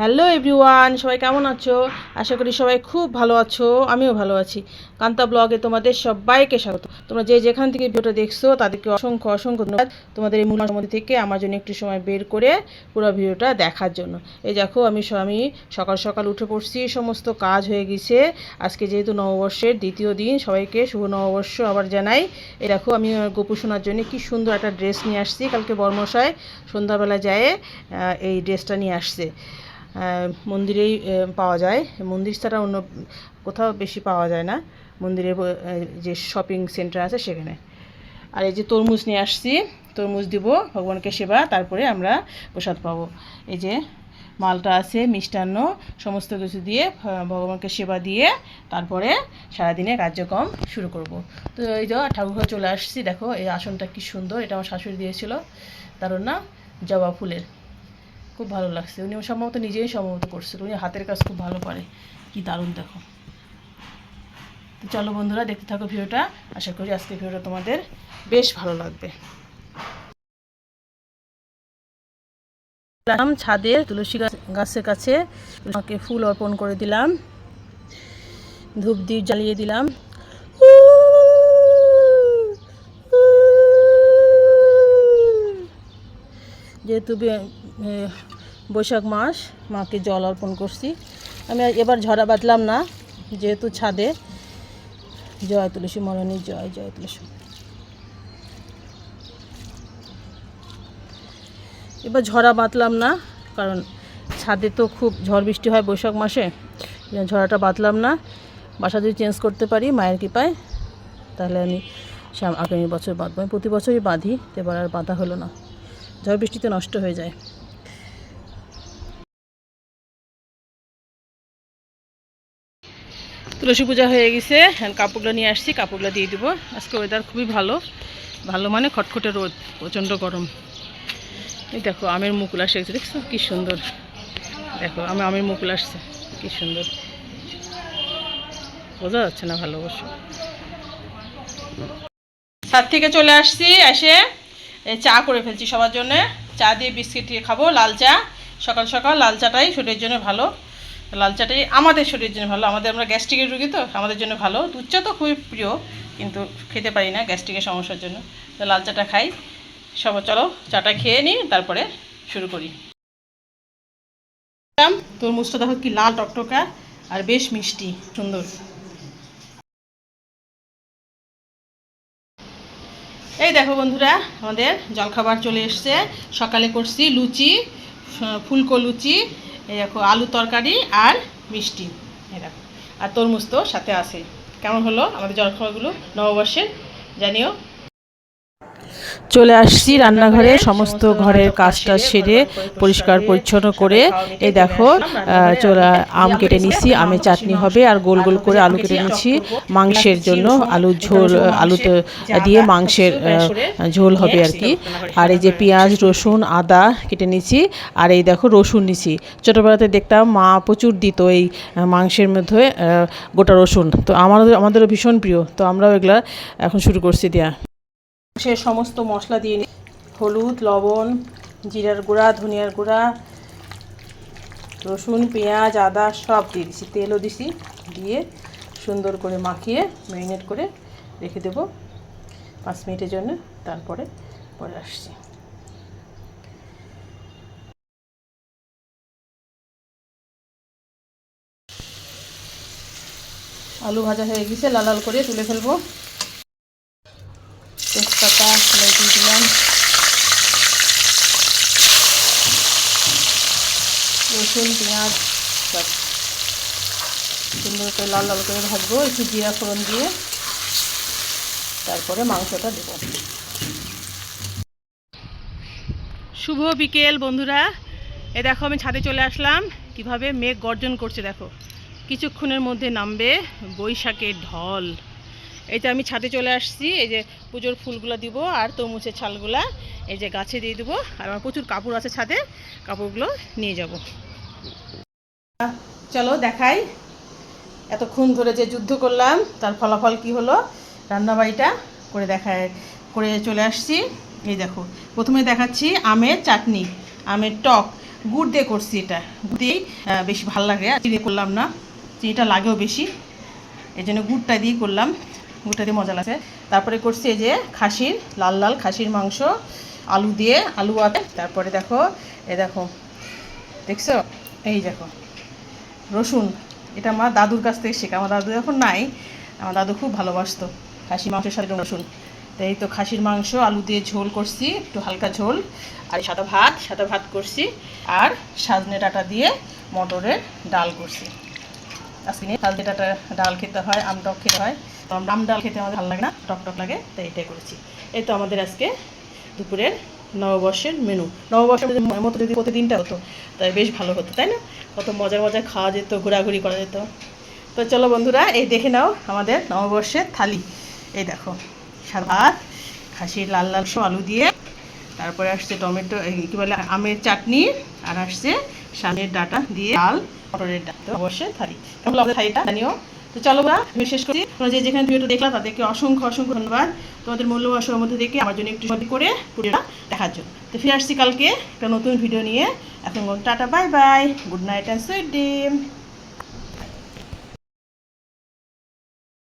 Hello everyone, সবাই কেমন আছো? আশা করি সবাই খুব ভালো আছো, আমিও ভালো আছি। কান্তা ব্লগে তোমাদের সবাইকে স্বাগত। তোমরা যে যেখান থেকে ভিডিওটা দেখছ, তাদেরকে অসংখ্য অসংখ্য ধন্যবাদ। তোমাদের এই মূল্য মধ্যে থেকে আমার জন্য একটু সময় বের করে পুরো ভিডিওটা দেখার জন্য। এই দেখো, আমি আমি সকাল সকাল উঠে পড়ছি, সমস্ত কাজ হয়ে গেছে। আজকে যেহেতু নববর্ষের দ্বিতীয় দিন, সবাইকে শুভ নববর্ষ আবার জানাই। এই দেখো, আমি গোপু শোনার জন্য কি সুন্দর একটা ড্রেস নিয়ে আসছি। কালকে বর্মশায় সন্ধ্যাবেলা যায় এই ড্রেসটা নিয়ে আসছে। মন্দিরেই পাওয়া যায়। মন্দির ছাড়া অন্য কোথাও বেশি পাওয়া যায় না। মন্দিরে যে শপিং সেন্টার আছে সেখানে। আর এই যে তরমুজ নিয়ে আসছি, তরমুজ দিব, ভগবানকে সেবা, তারপরে আমরা প্রসাদ পাবো। এই যে মালটা আছে, মিষ্টান্ন, সমস্ত কিছু দিয়ে ভগবানকে সেবা দিয়ে, তারপরে সারাদিনে কার্যক্রম শুরু করব। তো এই যে ঠাকুর চলে আসছি, দেখো, এই আসনটা কি সুন্দর, এটা আমার শাশুড়ি দিয়েছিল। দারুণ না? জবা ফুলের। খুব ভালো লাগছে। উনি সম্ভবত নিজেই সম্ভবত করছিল। উনি হাতের কাজ খুব ভালো পারে কি দারুণ, দেখো। তো চলো বন্ধুরা, দেখতে থাকো ভিডিওটা। আশা করি আজকে ভিডিওটা তোমাদের বেশ ভালো লাগবে। দিলাম ছাদের তুলসী গাছ গাছের কাছে আমাকে ফুল অর্পণ করে দিলাম। ধূপ দ্বীপ জ্বালিয়ে দিলাম। যেহেতু বৈশাখ মাস, মাকে জল অর্পণ করছি। আমি এবার ঝরা বাঁধলাম না, যেহেতু ছাদে। জয় তুলসী মরণী জয় জয় তুলসী। এবার ঝরা বাঁধলাম না, কারণ ছাদে তো খুব ঝড় বৃষ্টি হয় বৈশাখ মাসে ঝরাটা বাঁধলাম না। বাসা যদি চেঞ্জ করতে পারি, মায়ের কৃপায়, তাহলে আমি আগামী বছর বাঁধবো। আমি প্রতি বছরই বাঁধি, এবার আর বাঁধা হলো না। ঝড় বৃষ্টিতে নষ্ট হয়ে যায়। তুলসী পূজা হয়ে গেছে কাপড়গুলো নিয়ে আসছি, কাপড়গুলো দিয়ে দিব। আজকে ওয়েদার খুবই ভালো ভালো মানে খটখটে রোদ, প্রচণ্ড গরম। এই দেখো, আমের মুকুল আসে গেছে দেখছ কি সুন্দর? দেখো, আমি আমের মুকুল আসছে, কি সুন্দর। বোঝা যাচ্ছে না ভালো অবশ্য। ছাদ থেকে চলে আসছি, এসে চা করে ফেলছি সবার জন্য। চা দিয়ে বিস্কিট দিয়ে খাব, লাল চা। সকাল সকাল লাল চাটাই শরীরের জন্য ভালো। লাল চাটাই আমাদের শরীরের জন্য ভালো। আমাদের আমরা গ্যাস্ট্রিকের রুগী তো, আমাদের জন্য ভালো। দুধ চা তো খুবই প্রিয়, কিন্তু খেতে পারি না গ্যাস্ট্রিকের সমস্যার জন্য। তো লাল চাটা খাই। সব চলো, চাটা খেয়ে নিই, তারপরে শুরু করি। তরমুজটা দেখো কি লাল টকটকা? আর বেশ মিষ্টি, সুন্দর। এই দেখো বন্ধুরা, আমাদের জলখাবার চলে এসছে। সকালে করছি লুচি ফুলকো লুচি, এই দেখো আলু তরকারি আর মিষ্টি, এই দেখো। আর তরমুজ তো সাথে আছে। কেমন হলো আমাদের জলখাবারগুলো নববর্ষের? জানিও। চলে আসছি রান্নাঘরে, সমস্ত ঘরের কাজটা সেরে, পরিষ্কার, পরিচ্ছন্ন করে। এই দেখো চলে আম কেটে নিচ্ছি আমের চাটনি হবে, আর গোল গোল করে আলু কেটে নিচ্ছি মাংসের জন্য। আলু ঝোল, আলুতে দিয়ে মাংসের ঝোল হবে আর কি। আর এই যে পেঁয়াজ, রসুন, আদা কেটে নিচ্ছি আর এই দেখো রসুন নিচ্ছি ছোটোবেলাতে দেখতাম মা প্রচুর দিত এই মাংসের মধ্যে গোটা রসুন। তো আমাদের, আমাদেরও ভীষণ প্রিয়। তো আমরাও এগুলা এখন শুরু করছি দেয়া। সে সমস্ত মশলা দিয়ে নি হলুদ, লবণ, জিরার গুঁড়া, ধনিয়ার গুঁড়া, রসুন, পেঁয়াজ, আদা সব দিয়ে দিছি। তেলও দিছি, দিয়ে সুন্দর করে মাখিয়ে ম্যারিনেট করে রেখে দেবো। পাঁচ মিনিটের জন্য, তারপরে, পরে আসছি। আলু ভাজা হয়ে গেছে, লাল লাল করে তুলে ফেলব। তেজপাতা রসুন, পেঁয়াজ সুন্দর করে লাল লাল করে ভাজবো, একটু জিরা দিয়ে। তারপরে মাংসটা শুভ বিকেল, বন্ধুরা। এ দেখো, আমি ছাদে চলে আসলাম। কীভাবে মেঘ গর্জন করছে, দেখো। কিছুক্ষণের মধ্যে নামবে বৈশাখের ঢল। এই যে আমি ছাদে চলে আসছি, এই যে পুজোর ফুলগুলো দিব আর তরমুজের ছালগুলা, এই যে গাছে দিয়ে দেবো, আর আমার প্রচুর কাপড় আছে ছাদে, কাপড়গুলো নিয়ে যাব। চলো দেখাই, এতক্ষণ ধরে যে যুদ্ধ করলাম, তার ফলাফল কি হলো, রান্নাবাড়িটা করে দেখায়, করে চলে আসছি। এই দেখো, প্রথমে দেখাচ্ছি আমের চাটনি, আমের টক, গুড় দিয়ে করছি এটা। গুড় দিয়েই বেশি ভালো লাগে চিনি করলাম না, চিনিটা লাগেও বেশি এই জন্য গুড়টা দিয়ে করলাম। দিয়ে মজা লাগছে। তারপরে করছি এই যে খাসির, লাল লাল খাসির মাংস, আলু দিয়ে আলু আছে তারপরে দেখো, এ দেখো, দেখছ? এই দেখো, রসুন। এটা আমার দাদুর কাছ থেকে শেখা। আমার দাদু এখন নাই। আমার দাদু খুব ভালোবাসতো খাসি মাংসের সাথে রসুন। তো এই তো খাসির মাংস, আলু দিয়ে ঝোল করছি, একটু হালকা ঝোল। আর সাদা ভাত সাদা ভাত করছি। আর সাজনে ডাটা দিয়ে মটরের ডাল করছি। আজকে সাজনে ডাটা, ডাল খেতে হয়, আম টক খেতে হয়। তো আমরা ডাল খেতে আমাদের ভালো লাগে না, টক টক লাগে, তাই এটাই করেছি। এই তো আমাদের আজকে দুপুরের নববর্ষের মেনু নববর্ষের মতো যদি প্রতিদিনটা হতো, তাই বেশ ভালো হতো, তাই না? কত মজার মজার খাওয়া যেত, ঘোরাঘুরি করা যেত। তো চলো বন্ধুরা, এই দেখে নাও আমাদের নববর্ষের থালি। এই দেখো ভাত, খাসির লাল লাল সব আলু দিয়ে। তারপরে আসছে টমেটো কী বলে, আমের চাটনি, আর আসছে শানের ডাটা দিয়ে ডাল মটরের ডাল অবশ্যই থালি। কেমন লাগবে থালিটা জানিও তো চলো বা আমি শেষ করছি। তোমরা যে যেখানে ভিডিওটা দেখলাম তাদেরকে অসংখ্য অসংখ্য ধন্যবাদ। তোমাদের মূল্যবান মধ্যে দেখে আমার জন্য একটু সময় করে ভিডিওটা দেখার জন্য। তো ফিরে আসছি কালকে একটা নতুন ভিডিও নিয়ে। এখন tata bye bye good night and sweet day